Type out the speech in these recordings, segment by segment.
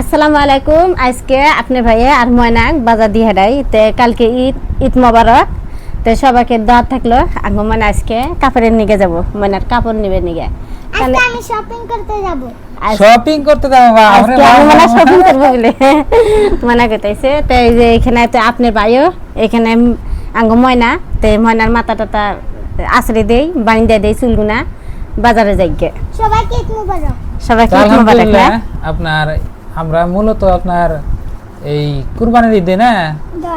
আসসালামু আলাইকুম। আজকে আপনি ভাইয়ে আর ময়নাক বাজার দিয়ে হেডাই তে কালকে ঈদ ঈদ মোবারক। তে সবাইকে দাওয়াত থাকল আঙ্গু ময়না আজকে কাপড়ের নিগে যাব। ময়নার কাপড় নিবে নিগে। তাহলে আমি শপিং করতে যাব। শপিং করতে যাব আজকে আমি মনে শপিং করব বলে। মনে করতেছে তো এই যে এখানে তো আপনার ভাইও এখানে আঙ্গু ময়না তে ময়নার মাথা টাতা আশ্রে দেই বানিয়ে দেই চুলগুনা বাজারে যাইকে সবাইকে ঈদ মুবারক। সবাইকে ঈদ মোবারক আপনার আমরা মূলত আপনার এই কুরবানির ঈদে না?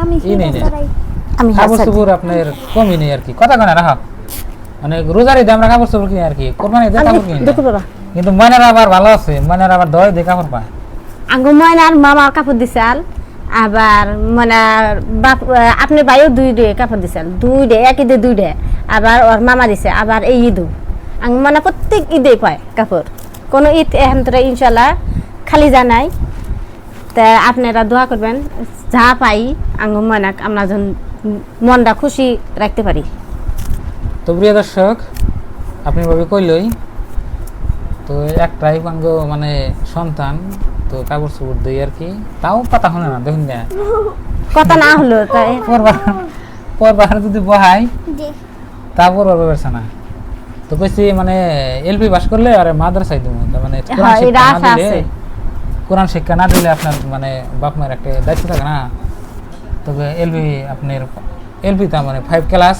আমি ই নেই। আমি কাপড় হাসাচ্ছি। চোপড় আপনার কমই নেই আর কি। কথা কেন রাখা। মানে রোজার ঈদে আমরা কাপড় চোপড় কিনি আর কি। কোরবানি ঈদে কাপড় কিনি কিন্তু ময়নার আবার ভালো আছে। ময়নার আবার দয় দিয়ে কাপড় পায়। আঙ্গু ময়নার মামা কাপড় দিছাল আবার মানে বাপ আপনি ভাইও দুই ডে কাপড় দিছাল দুই ডে এক ঈদে দুই ডে আবার ওর মামা দিছে আবার এই ঈদও। আঙ্গু মানে প্রত্যেক ঈদে পায় কাপড়। কোনো ঈদ এখন তোরা ইনশাল্লাহ খালি জানাই তা আপনারা দোয়া করবেন যা পাই আঙ্গু ময়নাক আমরা যেন মনটা খুশি রাখতে পারি। তো প্রিয় দর্শক আপনি ভাবে কইলই তো একটাই পাঙ্গ মানে সন্তান তো কাপড় চোপড় দিই আর কি তাও কথা শোনে না দেখুন না কথা না হলো তাই। পরবার পরবার যদি বহাই জি। তারপর ওর ব্যবসা না। তো কইছি মানে এলপি পাস করলে আর মাদ্রাসায় দিব মানে কোরআন শিক্ষা না দিলে আপনার মানে বাপ মায়ের একটা দায়িত্ব থাকে না। তবে এলপি আপনার এলপি তা মানে ফাইভ ক্লাস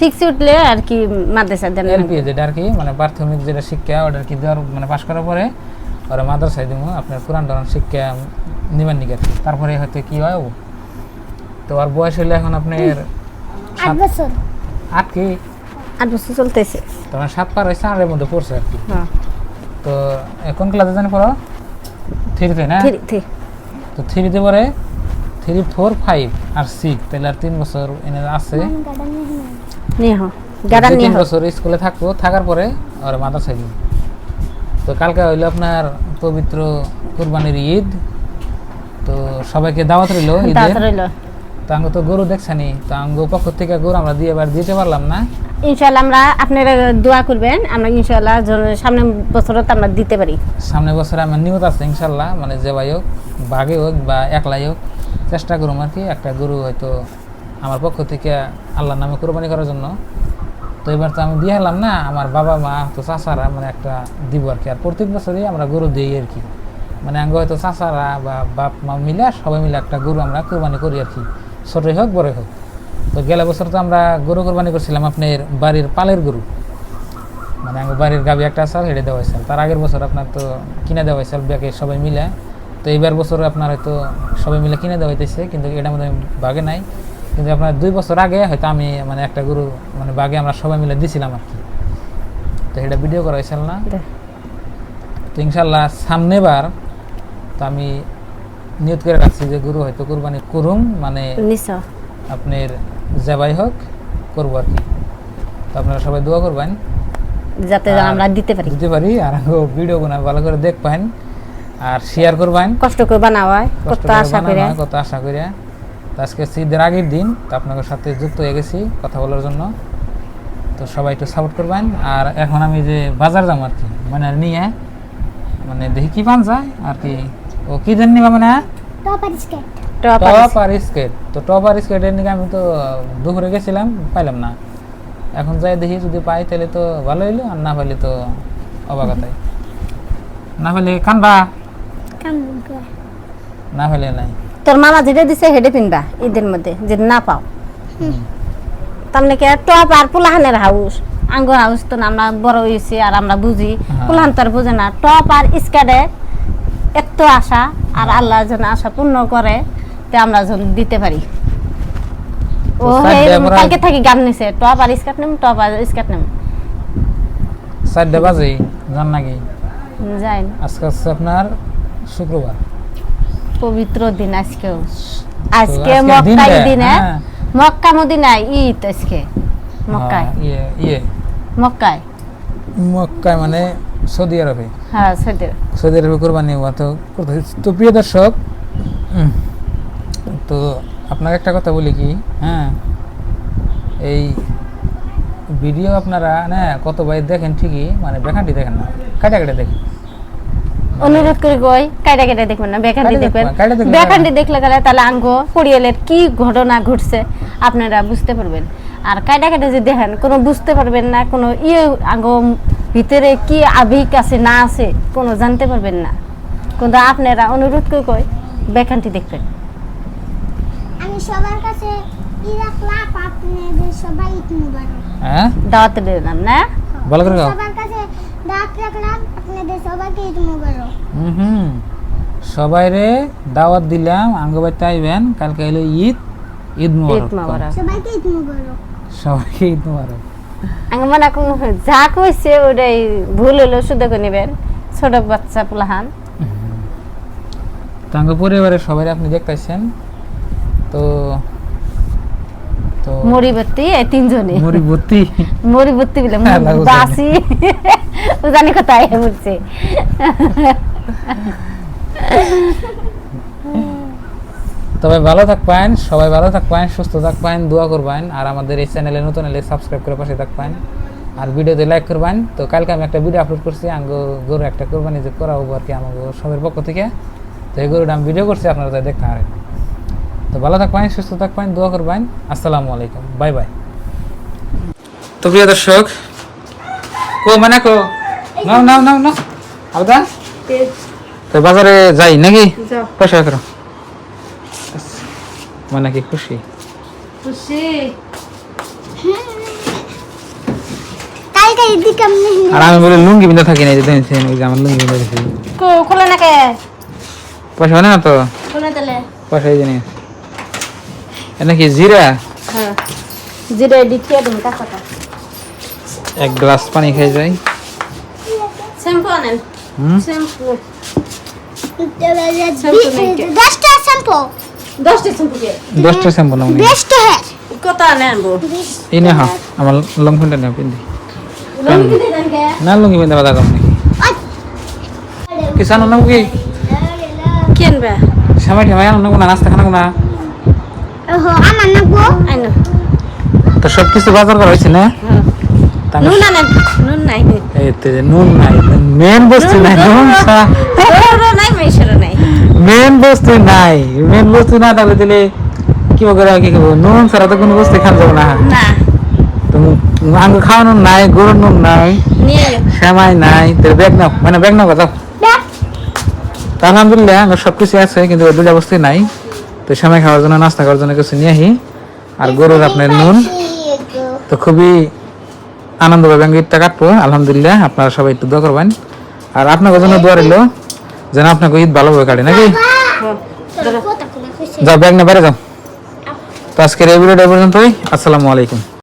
সিক্স উঠলে আর কি মাদ্রাসা দেন। এলপি যেটা আর কি মানে প্রাথমিক যেটা শিক্ষা ওটা আর কি দেওয়ার মানে পাশ করার পরে ওরা মাদ্রাসায় দিব আপনার কোরআন টরান শিক্ষা নিবেন নিকে তারপরে হয়তো কি হয় ও? তো আর বয়স হলে এখন আপনার আট বছর। আট কি? আট বছর চলতেছে। তোমার সাত পার হয়েছে আটের মধ্যে পড়ছে আর কি। হ্যাঁ। তো কোন ক্লাসে জানি পড়ো? থ্রিতে না থ্রি থ্রি। তো থ্রিতে পরে থ্রি ফোর ফাইভ আর সিক্স। তাহলে আর তিন বছর এনে আছে। নিয়ে তিন বছর স্কুলে থাকব থাকার পরে আর মাদ্রাসায় দিব তো কালকে হইল আপনার পবিত্র কুরবানির ঈদ। তো সবাইকে দাওয়াত রইল ঈদের। তো আঙ্গ তো গরু দেখছানি তো আঙ্গ পক্ষ থেকে গরু আমরা দিয়ে এবার দিতে পারলাম না। ইনশাআল্লাহ আমরা আপনারা দোয়া করবেন আমরা ইনশাল্লাহ জন- সামনে বছরত আমরা দিতে পারি। সামনে বছরে আমার নিয়ত আছে ইনশাল্লাহ মানে যে ভাই হোক বাঘে হোক বা একলাই হোক চেষ্টা করুম আর কি একটা গরু হয়তো আমার পক্ষ থেকে আল্লাহর নামে কোরবানি করার জন্য। তো এবার তো আমি দিয়ে এলাম না আমার বাবা মা তো চাচারা মানে একটা দিব আর কি। আর প্রত্যেক বছরই আমরা গরু দিই আর কি। মানে আঙ্গ হয়তো চাচারা বা বাপ মা মিলে সবাই মিলে একটা গরু আমরা কোরবানি করি আর কি। ছোটই হোক বড়ই হোক। তো গেলে বছর তো আমরা গরু কোরবানি করছিলাম আপনার বাড়ির পালের গরু। মানে আমার বাড়ির গাবি একটা আছে হেঁটে দেওয়া হয়েছিল তার আগের বছর আপনার তো কিনে দেওয়া হয়েছিল ব্যাগে সবাই মিলে। তো এইবার বছর আপনার হয়তো সবাই মিলে কিনে দেওয়া হইতেছে কিন্তু এটা মধ্যে বাগে নাই। কিন্তু আপনার দুই বছর আগে হয়তো আমি মানে একটা গরু মানে বাগে আমরা সবাই মিলে দিছিলাম আর কি। তো এটা ভিডিও করা হয়েছিল না। তো ইনশাল্লাহ সামনেবার তো আমি নিয়ত করে রাখছি যে গরু হয়তো কোরবানি করুম মানে আপনার জবাই হোক করব আর কি। তো আপনারা সবাই দোয়া করবেন। যাতে আমরা দিতে পারি। দিতে পারি আর ভিডিও গুনা ভালো করে দেখবেন আর শেয়ার করবেন। কষ্ট করে হয় কষ্ট কত আশা করে। কত আশা করে। আজকে শীতের আগের দিন তো আপনাদের সাথে যুক্ত হয়ে গেছি কথা বলার জন্য। তো সবাই একটু সাপোর্ট করবেন আর এখন আমি যে বাজার যাব আর কি মানে নিয়ে মানে দেখি কি পান যায় আর কি। ও কি দেন নিবা মানে? টপ আর স্কেট টপ টপ আর স্কেট তো টপ আর স্কেটের নিকে আমি তো দুপুরে গেছিলাম পাইলাম না। এখন যাই দেখি যদি পাই তাহলে তো ভালো হইল আর না পাইলে তো অবাকতাই না পাইলে কানবা না পাইলে নাই। তোর মামা যেটা দিছে হেডে পিনবা ঈদের মধ্যে যদি না পাও। তার নাকি টপ আর পোলাহানের হাউস আঙ্গ হাউস তো না আমরা বড় হয়েছি আর আমরা বুঝি। হ্যাঁ। পোলাহান তো আর বুঝে না। টপ আর স্কার্টে এত আশা আর আল্লাহ যেন আশা পূর্ণ করে তে আমরা যেন দিতে পারি। ও কালকে থাকি গান নিছে। টপ আর স্কার্ট নেম টপ আর স্কার্ট নেম। চারটে বাজে জান নাকি? যাই। আজকে হচ্ছে আপনার শুক্রবার। পবিত্র দিন আজকে। আজকের মক্কায় দিনটা, দিনে হ্যাঁ। মক্কা মদিনায় ঈদ আজকে। মক্কায়। হ্যাঁ, ইয়ে ইয়ে। মক্কায়। মক্কায় মানে সৌদি আরবে। হ্যাঁ সৌদি আরবে। কোরবানি তো করতেছে। তো প্রিয় দর্শক তো আপনাকে একটা কথা বলি কি হ্যাঁ এই ভিডিও আপনারা না কত ভাই দেখেন ঠিকই মানে দেখেন না কাটা কাটা দেখেন। অনুরোধ করে কই কাইটা কাইটা দেখবেন না বেকান্ডি দেখবেন দেখলে বেকান্ডি দেখলে গেলে তাহলে আঙ্গ পরিয়ালের কি ঘটনা ঘটছে আপনারা বুঝতে পারবেন। আর কাইটা কাইটা যে দেখেন কোনো বুঝতে পারবেন না কোনো ইয়ে আঙ্গ ভিতরে কি আবেগ আছে না আছে কোনো জানতে পারবেন না। কিন্তু আপনারা অনুরোধ করে কই বেকান্ডি দেখবেন। আমি সবার কাছে সবাই হ্যাঁ? দাওয়াত দিলাম না? ভালো করে সবার কাছে ডাক রাখলাম আপনাদের সবাইকে ঈদ মুবারক। হুম হুম। সবাই রে দাওয়াত দিলাম আঙ্গবাইতে আইবেন কালকে হলো ঈদ ঈদ ঈদ মুবারক। সবাইকে ঈদ মুবারক। সবাইকে ঈদ মুবারক। মানে কোন যা কইছে ওটাই ভুল হলো শুদ্ধ করে নেবেন ছোট বাচ্চা পুলাহান। তাঙ্গ পরিবারের সবাই আপনি দেখতেছেন তো তো মরিবত্তি এই তিনজনে। মরিবতী মরিবত্তি বলে হ্যাঁ, বাসি। ও জানি কোথায় বলছে। তবে ভালো থাক থাকবেন সবাই ভালো থাক থাকবেন সুস্থ থাক থাকবেন দোয়া করবেন আর আমাদের এই চ্যানেলে নতুন এলে সাবস্ক্রাইব করে পাশে থাকবেন। আর ভিডিওতে লাইক করবেন। তো কালকে আমি একটা ভিডিও আপলোড করছি আঙ্গ গরু একটা কোরবানি যে করা হব আর কি আমার সবের পক্ষ থেকে। তো এই গরুটা আমি ভিডিও করছি আপনারা তাই দেখতে পারেন। তো ভালো থাক থাকবেন সুস্থ থাক থাকবেন দোয়া করবেন। আসসালামু আলাইকুম বাই বাই। তো প্রিয় দর্শক কো মানে কো? নাও নাও নাও নাও। আলাদা তো বাজারে যাই নাকি? যাও। পয়সা করো। মানে কি খুশি? খুশি? কালকে আর আমি বলি লুঙ্গি বিন্দা থাকি না যে দেখছেন ওই যে আমার লুঙ্গি বিন্দা দেখি খোলে না কে? পয়সা না তো? খোলে তাহলে। পয়সা এই জিনিস। এটা কি জিরা? হ্যাঁ। জিরে এক গ্লাস পানি খেয়ে যাই। শ্যাম্পু আনেন। শ্যাম্পু। Shampoo shampoo. দশটা শ্যাম্পু কে দশটা শ্যাম্পু নাম বেস্ট হেয়ার কত আনব। এই না হা আমার লং প্যান্টটা নেও পিন্ধি লঙ্গি দিয়ে দেন কে? না লুঙ্গি বিন্দা বাদা কম নাকি? কিসান অন্য কি? কিনবে সময় ঠেমাই অন্য কোনো নাস্তা খানা কোনো? ওহো আমার নাকবো আইনো। তো সব কিছু বাজার করা হয়েছে না? হ্যাঁ নুন আনেন নুন নাই। এই তো নুন নাই মেন বস্তু নাই নুন সা- নাই মেশেরও নাই। মেন বস্তু নাই। মেন বস্তু না থাকলে দিলে কি করে কি খাব নুন ছাড়া তো কোনো বস্তু খান যাবে না। না। তো আঙ্গ খাওয়ানো নাই গরুর নুন নাই। সেমাই নাই তোর ব্যাগ নাও। মানে ব্যাগ নাও কথা। আলহামদুলিল্লাহ আমার সব কিছু আছে কিন্তু ওই দুটা বস্তু নাই। তো সেমাই খাওয়ার জন্য নাস্তা করার জন্য কিছু নিয়ে আহি আর গরুর আপনার নুন। তো খুবই আনন্দ পাবেন ঈদটা কাটবো। আলহামদুলিল্লাহ আপনারা সবাই একটু দোয়া করবেন। আর আপনাদের জন্য দোয়া রইল যেন আপনাকে ঈদ ভালোভাবে কাটে নাকি? যাও ব্যাগ না বাইরে যাও। তো আজকের এই ভিডিওটা পর্যন্তই। আসসালামু আলাইকুম।